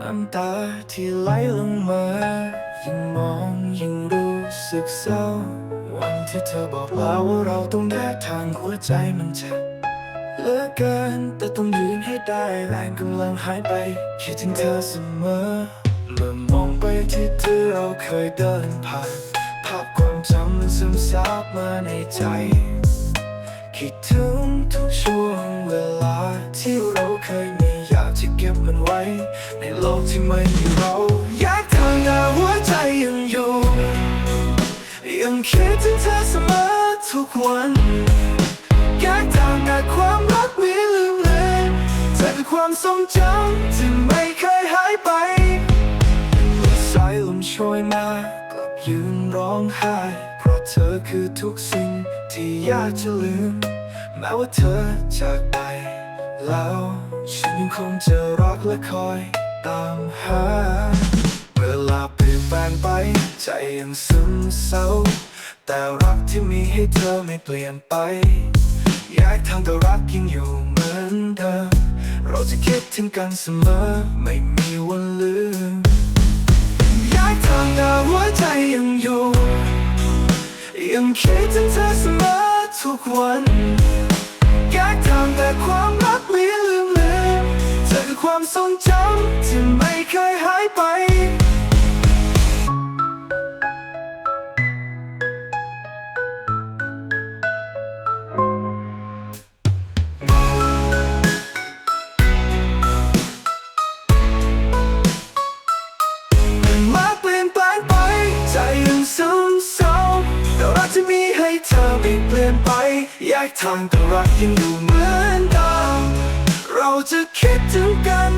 น้ำตาที่ไหลลงมา ยิ่งมองยิ่งรู้สึกเศร้า วันที่เธอบอกลาว่าเราต้องแยกทางหัวใจมันเจ็บเหลือเกินแต่ต้องยืนให้ได้แรงกำลังหายไป คิดถึงเธอเสมอเมื่อมองไปที่เธอเราเคยเดินผ่าน ภาพความจำมันซึมซับมาในใจ คิดถึงทุกช่วงเวลาที่เราเคยมี เก็บมันไว้ ในโลกที่ไม่มีเรา อยากทางหน้าหัวใจยังอยู่ ยังคิดถึงเธอเสมอทุกวัน อยากทางหน้าความรักไม่ลืมเลือนเธอคือความทรงจำที่ไม่เคยหายไปสายลมโชยมากลับยืนร้องไห้ เพราะเธอคือทุกสิ่งที่อยากจะลืม แม้ว่าเธอจากไปแล้ว ฉันยังคงจะรักและคอยตามหา เวลาเปลี่ยนแปลงไป ใจยังซึมเศร้า แต่รักที่มีให้เธอไม่เปลี่ยนไปแยทางแต่รักยังอยู่เหมือนเดิมเราจะคิดถึงกันเสมอ ไม่มีวันลืมย้ายทางหน้าหัวใจยังอยู่ ยังคิดถึงเธอเสมอทุกวัน ความทรงจำที่ไม่เคยหายไป มันมาเปลี่ยนแปลงไป ใจยังซึมเศร้าแต่รักที่มีให้เธอไม่เปลี่ยนไปแยกทางแต่รักยังอยู่เหมือน จะคิดถึงกัน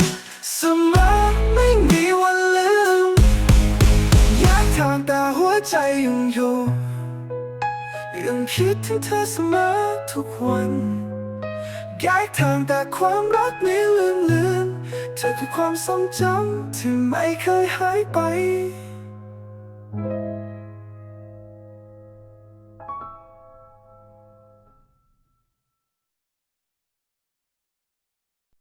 เสมอไม่มีวันลืมแยกทางแต่หัวใจยังอยู่ยังคิดถึงเธอเสมอทุกวันย้ายทางแต่ความรักไม่ลืมลือนเธอคือความทรงจำที่ไม่เคยหายไป